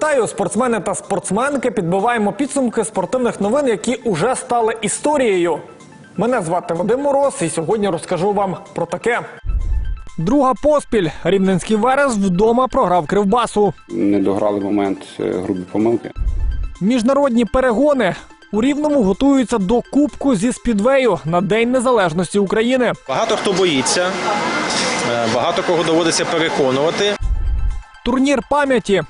Вітаю, спортсмени та спортсменки. Підбиваємо підсумки спортивних новин, які уже стали історією. Мене звати Вадим Мороз, і сьогодні розкажу вам про таке. Друга поспіль. Рівненський Верес вдома програв Кривбасу. не дограли момент е, грубі помилки. Міжнародні перегони. У Рівному готуються до Кубку зі спідвею на День Незалежності України. Багато хто боїться, е, багато кого доводиться переконувати. Турнір пам'яті.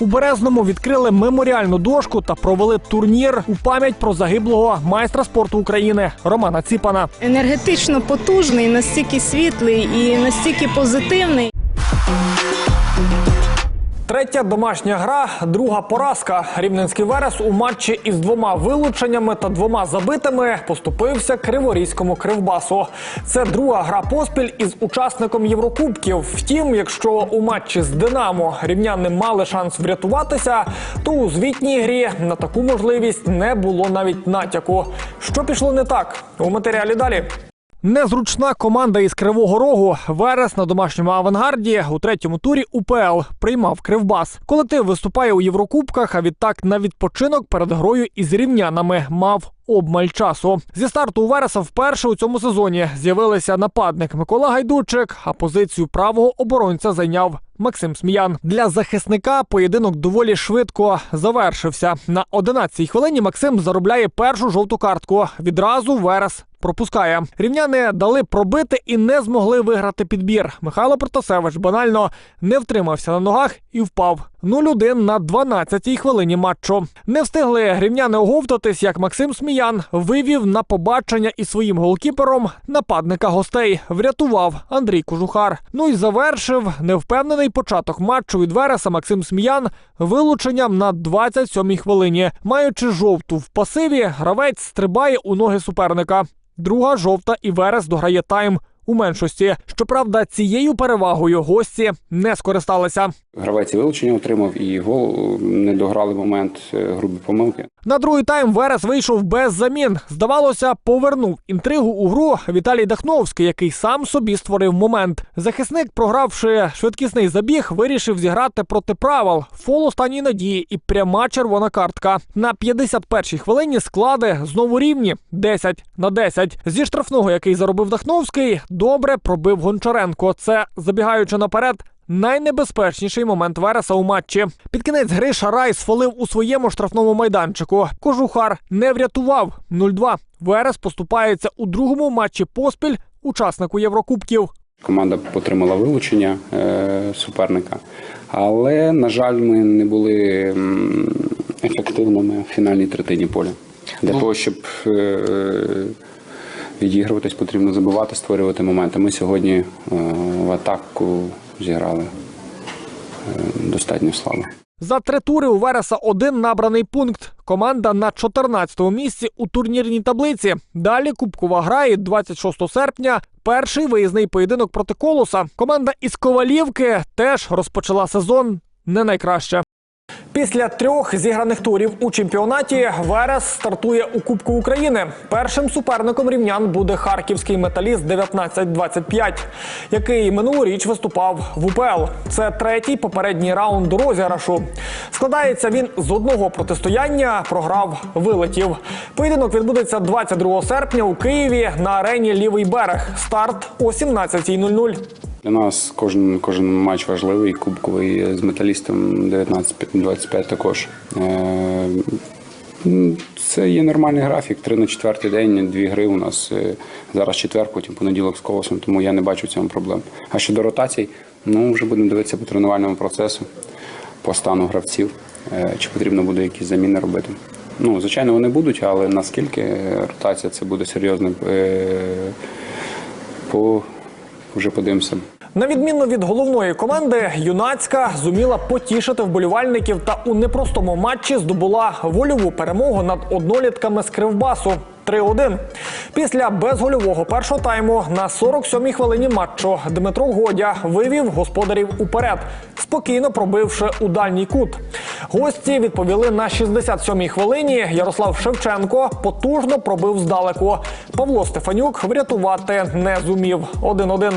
У Березному відкрили меморіальну дошку та провели турнір у пам'ять про загиблого майстра спорту України Романа Ціпана. енергетично потужний, настільки світлий і настільки позитивний. Третя домашня гра, друга поразка. Рівненський Верес у матчі із двома вилученнями та двома забитими поступився Криворізькому кривбасу. Це друга гра поспіль із учасником Єврокубків. Втім, якщо у матчі з Динамо рівняни мали шанс врятуватися, то у звітній грі на таку можливість не було навіть натяку. Що пішло не так у матеріалі далі. Незручна команда із Кривого Рогу Верес на домашньому авангарді у третьому турі УПЛ приймав Кривбас. Колектив виступає у Єврокубках, а відтак на відпочинок перед грою із рівнянами мав обмаль часу. Зі старту у Вереса вперше у цьому сезоні з'явилися нападник Микола Гайдучик, а позицію правого оборонця зайняв Максим Сміян. Для захисника поєдинок доволі швидко завершився. На 11-й хвилині Максим заробляє першу жовту картку. Відразу Верес пропускає. Рівняни дали пробити і не змогли виграти підбір. Михайло Протасевич банально не втримався на ногах і впав. 0-1 на 12-й хвилині матчу. Не встигли рівняни оговтатись, як Максим Сміян вивів на побачення із своїм голкіпером нападника гостей. Врятував Андрій Кожухар. Ну і завершив невпевнений початок матчу від Вереса Максим Сміян вилученням на 27-й хвилині. Маючи жовту в пасиві, гравець стрибає у ноги суперника. Друга жовта і Верес дограє тайм у меншості. Щоправда, цією перевагою гості не скористалися. Гравець вилучення отримав і гол е, не дограли момент е, грубі помилки. На другий тайм Верес вийшов без замін. Здавалося, повернув інтригу у гру Віталій Дахновський, який сам собі створив момент. Захисник, програвши швидкісний забіг, вирішив зіграти проти правил. Фол останньої надії і пряма червона картка. На 51-й хвилині склади знову рівні 10 на 10. Зі штрафного, який заробив Дахновський, добре пробив Гончаренко. Це забігаючи наперед. Найнебезпечніший момент Вереса у матчі. Під кінець гри Шарай сфолив у своєму штрафному майданчику. Кожухар не врятував 0-2. Верес поступається у другому матчі поспіль учаснику Єврокубків. Команда отримала вилучення е, суперника, але, на жаль, ми не були ефективними в фінальній третині поля. Для того, щоб е, відігруватись, потрібно забивати, створювати моменти. Ми сьогодні е, в атаку зіграли е, достатньо слабо. За три тури у Вереса один набраний пункт. Команда на 14-му місці у турнірній таблиці. Далі Кубкова гра і 26 серпня. Перший виїзний поєдинок проти Колоса. Команда із Ковалівки теж розпочала сезон не найкраще. Після трьох зіграних турів у чемпіонаті Верес стартує у Кубку України. Першим суперником рівнян буде харківський металіст 1925, який минулоріч виступав в УПЛ. Це третій попередній раунд розіграшу. Складається він з одного протистояння. Програв вилетів. Поєдинок відбудеться 22 серпня у Києві на арені Лівий берег. Старт о 17.00. Для нас кожен, кожен матч важливий, кубковий з металістом 19-25 також. Е, Це є нормальний графік. Три на четвертий день, дві гри у нас е, зараз четвер, потім понеділок з колосом, тому я не бачу в цьому проблем. А щодо ротацій, ну вже будемо дивитися по тренувальному процесу, по стану гравців, е, чи потрібно буде якісь заміни робити. Ну, звичайно, вони будуть, але наскільки ротація це буде серйозно, е, по вже подивимося. На відміну від головної команди, юнацька зуміла потішити вболівальників та у непростому матчі здобула вольову перемогу над однолітками з Кривбасу 3-1. Після безгольового першого тайму на 47-й хвилині матчу Дмитро Годя вивів господарів уперед, спокійно пробивши у дальній кут. Гості відповіли на 67-й хвилині. Ярослав Шевченко потужно пробив здалеку. Павло Стефанюк врятувати не зумів. 1-1.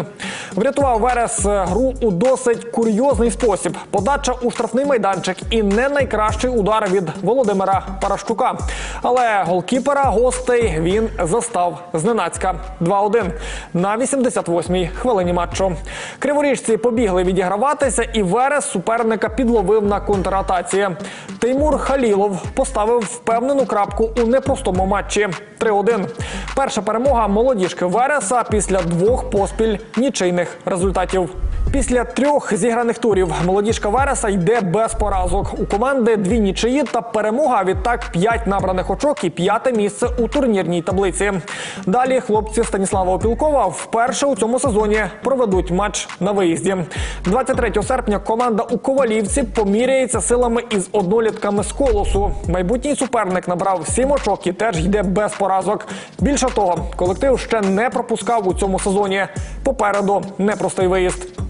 Врятував Верес гру у досить курйозний спосіб. Подача у штрафний майданчик і не найкращий удар від Володимира Парашчука. Але голкіпера гостей він застав зненацька. 2-1 на 88-й хвилині матчу. Криворіжці побігли відіграватися, і Верес суперника підловив на контратаці. Теймур Халілов поставив впевнену крапку у непростому матчі. 3-1. Перша перемога молодіжки Вереса після двох поспіль нічийних результатів. Після трьох зіграних турів молодіжка Вереса йде без поразок. У команди дві нічиї та перемога. а Відтак п'ять набраних очок і п'яте місце у турнірній таблиці. Далі хлопці Станіслава Опілкова вперше у цьому сезоні проведуть матч на виїзді. 23 серпня команда у Ковалівці поміряється силами із однолітками з колосу. Майбутній суперник набрав сім очок і теж йде без поразок. Більше того, колектив ще не пропускав у цьому сезоні. Попереду непростий виїзд.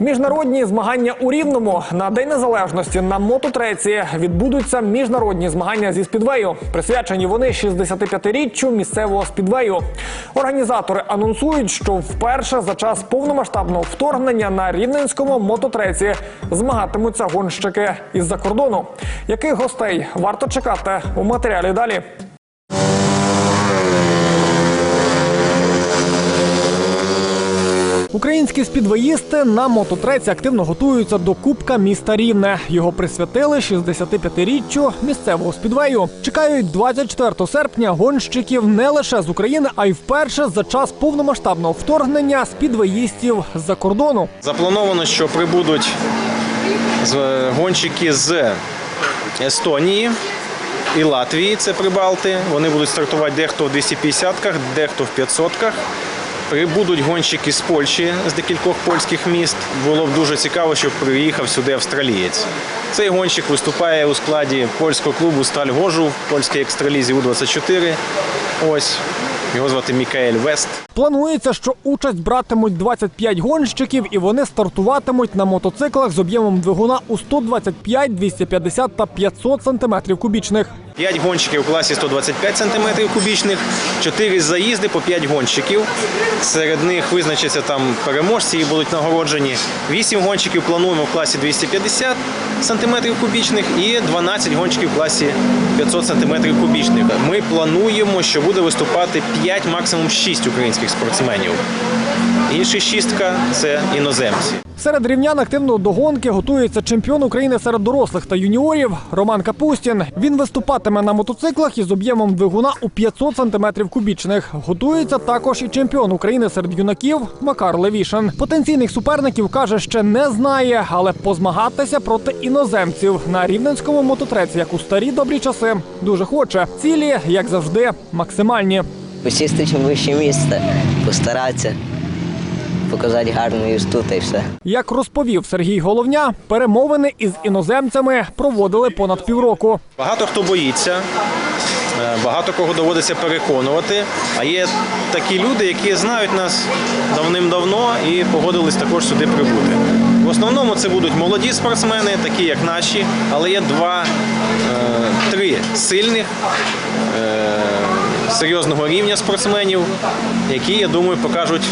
Міжнародні змагання у Рівному на День Незалежності на мототреці відбудуться міжнародні змагання зі спідвею. Присвячені вони 65-річчю місцевого спідвею. Організатори анонсують, що вперше за час повномасштабного вторгнення на рівненському мототреці змагатимуться гонщики із-за кордону. Яких гостей варто чекати у матеріалі далі? Українські спідвеїсти на мототреці активно готуються до Кубка міста Рівне. Його присвятили 65-річчю місцевого спідвею. Чекають 24 серпня гонщиків не лише з України, а й вперше за час повномасштабного вторгнення спідвеїстів з-за кордону. Заплановано, що прибудуть гонщики з Естонії і Латвії, це Прибалти. Вони будуть стартувати дехто в 250-ках, дехто в 500-ках. Прибудуть гонщики з Польщі, з декількох польських міст. Було б дуже цікаво, щоб приїхав сюди австралієць. Цей гонщик виступає у складі польського клубу Сталь Гожу в польській екстралізі У-24. Ось його звати Мікаель Вест. Планується, що участь братимуть 25 гонщиків, і вони стартуватимуть на мотоциклах з об'ємом двигуна у 125, 250 та 500 сантиметрів кубічних. 5 гонщиків у класі 125 см кубічних, 4 заїзди по 5 гонщиків. Серед них визначаться там переможці і будуть нагороджені. 8 гонщиків плануємо в класі 250 см кубічних і 12 гонщиків в класі 500 см кубічних. Ми плануємо, що буде виступати 5, максимум 6 українських спортсменів. Інші шістка це іноземці. Серед рівнян активно до гонки готується чемпіон України серед дорослих та юніорів Роман Капустін. Він виступатиме на мотоциклах із об'ємом двигуна у 500 сантиметрів кубічних. Готується також і чемпіон України серед юнаків Макар Левішин. Потенційних суперників каже, ще не знає, але позмагатися проти іноземців на рівненському мототреці, як у старі добрі часи, дуже хоче. Цілі, як завжди, максимальні. Посісти чим вище місце, постаратися, показати гарну їзду та й все. Як розповів Сергій Головня, перемовини із іноземцями проводили понад півроку. Багато хто боїться, е, багато кого доводиться переконувати. А є такі люди, які знають нас давним-давно і погодились також сюди прибути. В основному це будуть молоді спортсмени, такі як наші, але є два, е, три сильних. Серйозного рівня спортсменів, які, я думаю, покажуть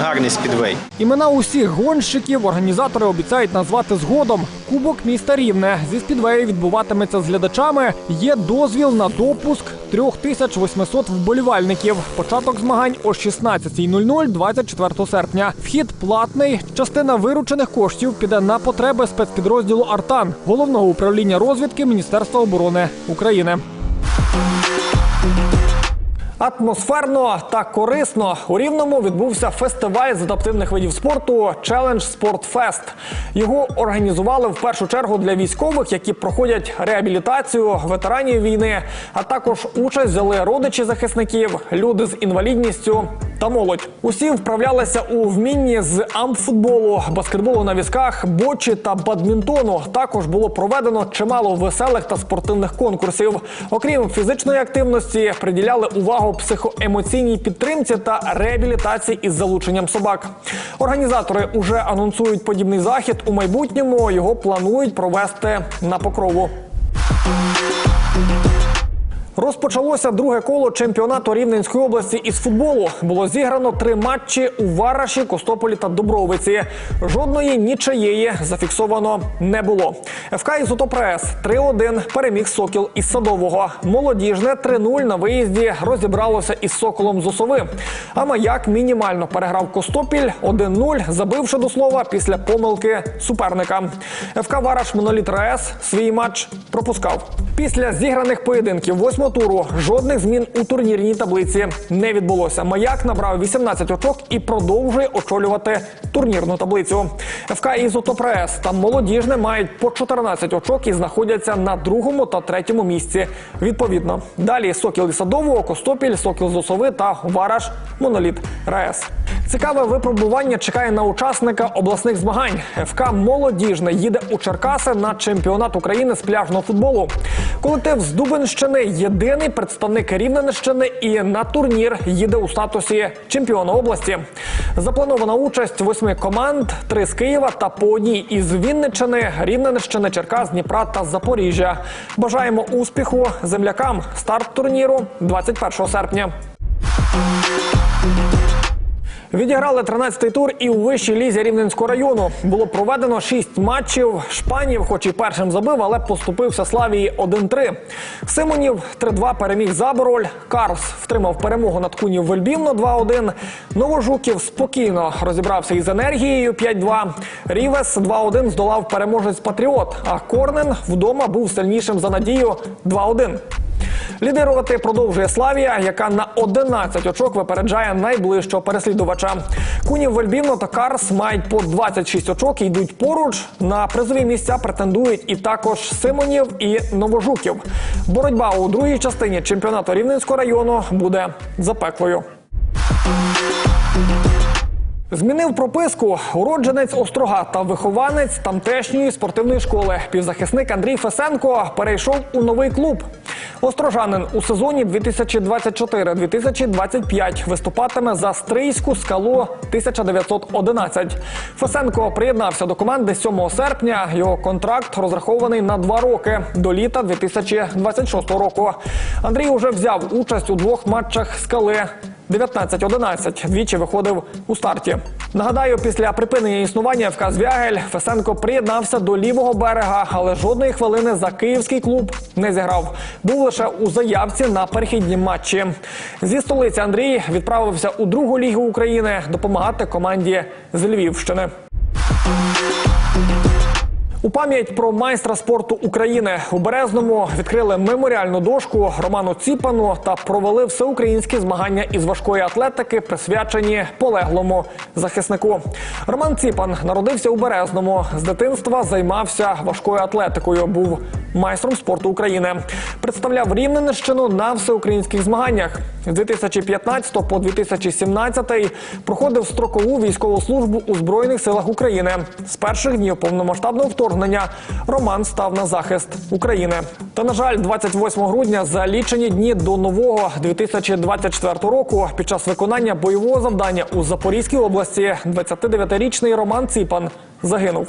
гарний спідвей. Імена усіх гонщиків організатори обіцяють назвати згодом. Кубок міста Рівне зі спідвею відбуватиметься з глядачами. Є дозвіл на допуск 3800 вболівальників. Початок змагань о 16.00 24 серпня. Вхід платний. Частина виручених коштів піде на потреби спецпідрозділу Артан головного управління розвідки Міністерства оборони України. Атмосферно та корисно у Рівному відбувся фестиваль з адаптивних видів спорту Челендж Спортфест. Його організували в першу чергу для військових, які проходять реабілітацію ветеранів війни, а також участь взяли родичі захисників, люди з інвалідністю та молодь. Усі вправлялися у вмінні з амфутболу, баскетболу на візках, бочі та бадмінтону. Також було проведено чимало веселих та спортивних конкурсів. Окрім фізичної активності, приділяли увагу психоемоційній підтримці та реабілітації із залученням собак. Організатори уже анонсують подібний захід у майбутньому. Його планують провести на покрову. Розпочалося друге коло чемпіонату Рівненської області із футболу. Було зіграно три матчі у Вараші, Костополі та Дубровиці. Жодної нічиєї зафіксовано не було. ФК «Ізотопрес» 3-1 переміг Сокіл із Садового. Молодіжне 3-0 на виїзді розібралося із Соколом з Осови. А Маяк мінімально переграв Костопіль 1-0, забивши до слова після помилки суперника. ФК Вараш Моноліт РАЕС свій матч пропускав. Після зіграних поєдинків восьмого туру жодних змін у турнірній таблиці не відбулося. Маяк набрав 18 очок і продовжує очолювати турнірну таблицю. ФК «Ізотопрес» та молодіжне мають по 14 очок і знаходяться на другому та третьому місці. Відповідно, далі Сокіл із Садового, Костопіль, Сокіл з Осови та Вараш Моноліт РАЕС. Цікаве випробування чекає на учасника обласних змагань. ФК Молодіжне їде у Черкаси на чемпіонат України з пляжного футболу. Колектив з Дубенщини єдиний представник Рівненщини і на турнір їде у статусі чемпіона області. Запланована участь восьми команд: три з Києва та по одній із Вінниччини, Рівненщини, Черкас, Дніпра та Запоріжжя. Бажаємо успіху землякам. Старт турніру 21 серпня. Відіграли 13-й тур і у вищій лізі Рівненського району. Було проведено 6 матчів. Шпанів, хоч і першим забив, але поступився Славії 1-3. Симонів 3-2 переміг Забороль. Карс втримав перемогу над Кунів Вельбівно 2-1. Новожуків спокійно розібрався із енергією 5-2. Рівес 2-1 здолав переможець Патріот. А Корнен вдома був сильнішим за надію 2-1. Лідирувати продовжує Славія, яка на 11 очок випереджає найближчого переслідувача. Кунів Вельбівно та Карс мають по 26 очок і йдуть поруч. На призові місця претендують і також Симонів і Новожуків. Боротьба у другій частині чемпіонату Рівненського району буде запеклою. Змінив прописку уродженець Острога та вихованець тамтешньої спортивної школи. Півзахисник Андрій Фесенко перейшов у новий клуб. Острожанин у сезоні 2024-2025 виступатиме за Стрийську скалу 1911. Фесенко приєднався до команди 7 серпня. Його контракт розрахований на два роки до літа 2026 року. Андрій уже взяв участь у двох матчах скали. 19-11 двічі виходив у старті. Нагадаю, після припинення існування ФК «Звягель» Фесенко приєднався до лівого берега, але жодної хвилини за київський клуб не зіграв. Був лише у заявці на перехідні матчі. Зі столиці Андрій відправився у другу лігу України допомагати команді з Львівщини. У пам'ять про майстра спорту України у Березному відкрили меморіальну дошку Роману Ціпану та провели всеукраїнські змагання із важкої атлетики, присвячені полеглому захиснику. Роман Ціпан народився у Березному. З дитинства займався важкою атлетикою. Був майстром спорту України. Представляв Рівненщину на всеукраїнських змаганнях. З 2015 по 2017 проходив строкову військову службу у Збройних силах України. З перших днів повномасштабного вторгнення Роман став на захист України. Та на жаль, 28 грудня за лічені дні до нового 2024 року, під час виконання бойового завдання у Запорізькій області, 29-річний Роман Ціпан загинув.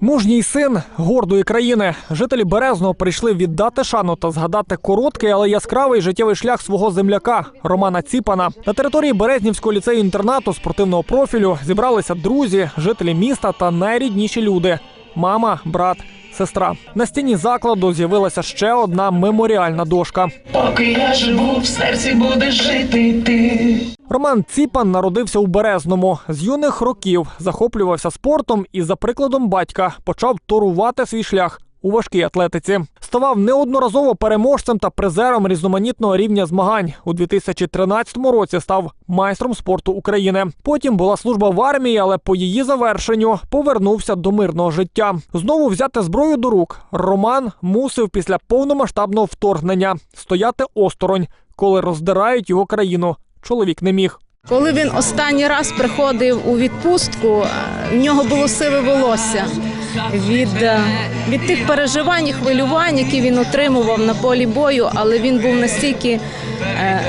Мужній син гордої країни. Жителі Березного прийшли віддати шану та згадати короткий, але яскравий життєвий шлях свого земляка Романа Ціпана. На території Березнівського ліцею інтернату спортивного профілю зібралися друзі, жителі міста та найрідніші люди: мама, брат. Сестра на стіні закладу з'явилася ще одна меморіальна дошка. Поки я живу, в серці будеш жити ти. Роман Ціпан народився у Березному. З юних років захоплювався спортом і, за прикладом батька, почав торувати свій шлях у важкій атлетиці. Ставав неодноразово переможцем та призером різноманітного рівня змагань. У 2013 році став майстром спорту України. Потім була служба в армії, але по її завершенню повернувся до мирного життя. Знову взяти зброю до рук. Роман мусив після повномасштабного вторгнення стояти осторонь, коли роздирають його країну. Чоловік не міг. Коли він останній раз приходив у відпустку, в нього було сиве волосся від, е, від тих переживань і хвилювань, які він отримував на полі бою, але він був настільки е,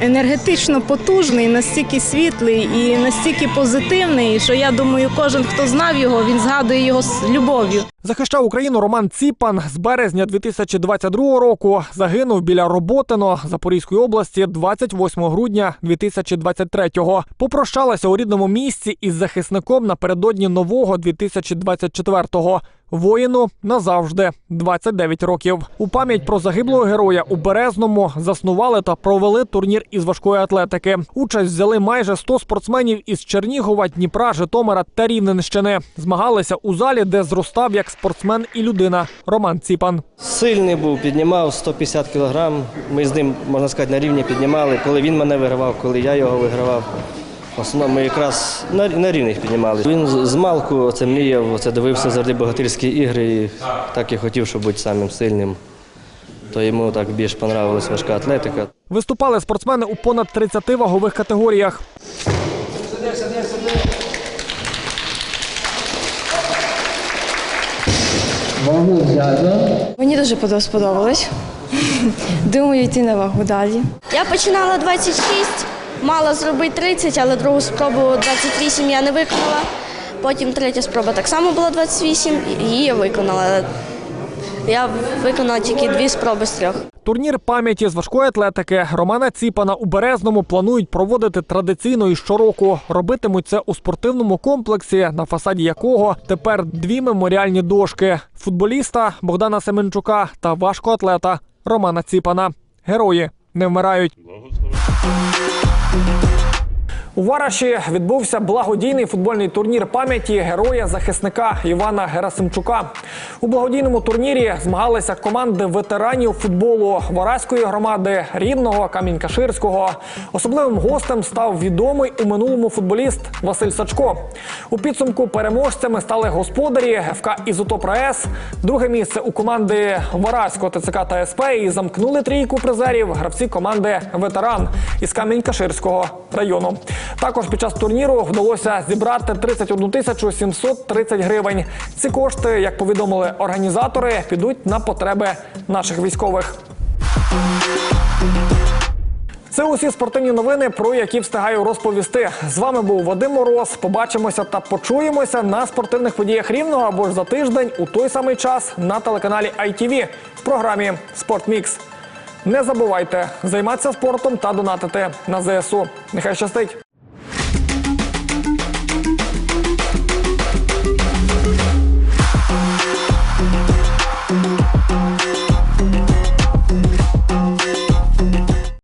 енергетично потужний, настільки світлий і настільки позитивний, що я думаю, кожен, хто знав його, він згадує його з любов'ю. Захищав Україну Роман Ціпан з березня 2022 року. Загинув біля Роботино Запорізької області 28 грудня 2023-го. Попрощалася у рідному місці із захисником напередодні нового 2024-го. Воїну назавжди 29 років. У пам'ять про загиблого героя у Березному заснували та провели турнір із важкої атлетики. Участь взяли майже 100 спортсменів із Чернігова, Дніпра, Житомира та Рівненщини. Змагалися у залі, де зростав як спортсмен і людина Роман Ціпан. Сильний був, піднімав 150 кілограм. Ми з ним, можна сказати, на рівні піднімали, коли він мене вигравав, коли я його вигравав. В основному ми якраз на, на рівних піднімали. Він з малку оце мріяв, оце дивився завжди богатирські ігри і так і хотів, щоб бути самим сильним. То йому так більш понравилась важка атлетика. Виступали спортсмени у понад 30 вагових категоріях. Мені дуже подо- сподобалось. Думаю, йти на вагу далі. Я починала 26, мала зробити 30, але другу спробу 28 я не виконала. Потім третя спроба так само була 28, і її я виконала. Я виконала тільки дві спроби з трьох. Турнір пам'яті з важкої атлетики Романа Ціпана у Березному планують проводити традиційно і щороку. Робитимуть це у спортивному комплексі, на фасаді якого тепер дві меморіальні дошки футболіста Богдана Семенчука та важкоатлета Романа Ціпана. Герої не вмирають. Thank you. У Вараші відбувся благодійний футбольний турнір пам'яті героя захисника Івана Герасимчука. У благодійному турнірі змагалися команди ветеранів футболу Вараської громади Рівного Камінь-Каширського. Особливим гостем став відомий у минулому футболіст Василь Сачко. У підсумку переможцями стали господарі ФК Ізотоп РАЕС. Друге місце у команди Вараського ТЦК та СП і замкнули трійку призерів гравці команди Ветеран із Камінь-Каширського району. Також під час турніру вдалося зібрати 31 тисячу 730 гривень. Ці кошти, як повідомили організатори, підуть на потреби наших військових. Це усі спортивні новини, про які встигаю розповісти. З вами був Вадим Мороз. Побачимося та почуємося на спортивних подіях рівного або ж за тиждень у той самий час на телеканалі ITV в програмі Спортмікс. Не забувайте займатися спортом та донатити на ЗСУ. Нехай щастить!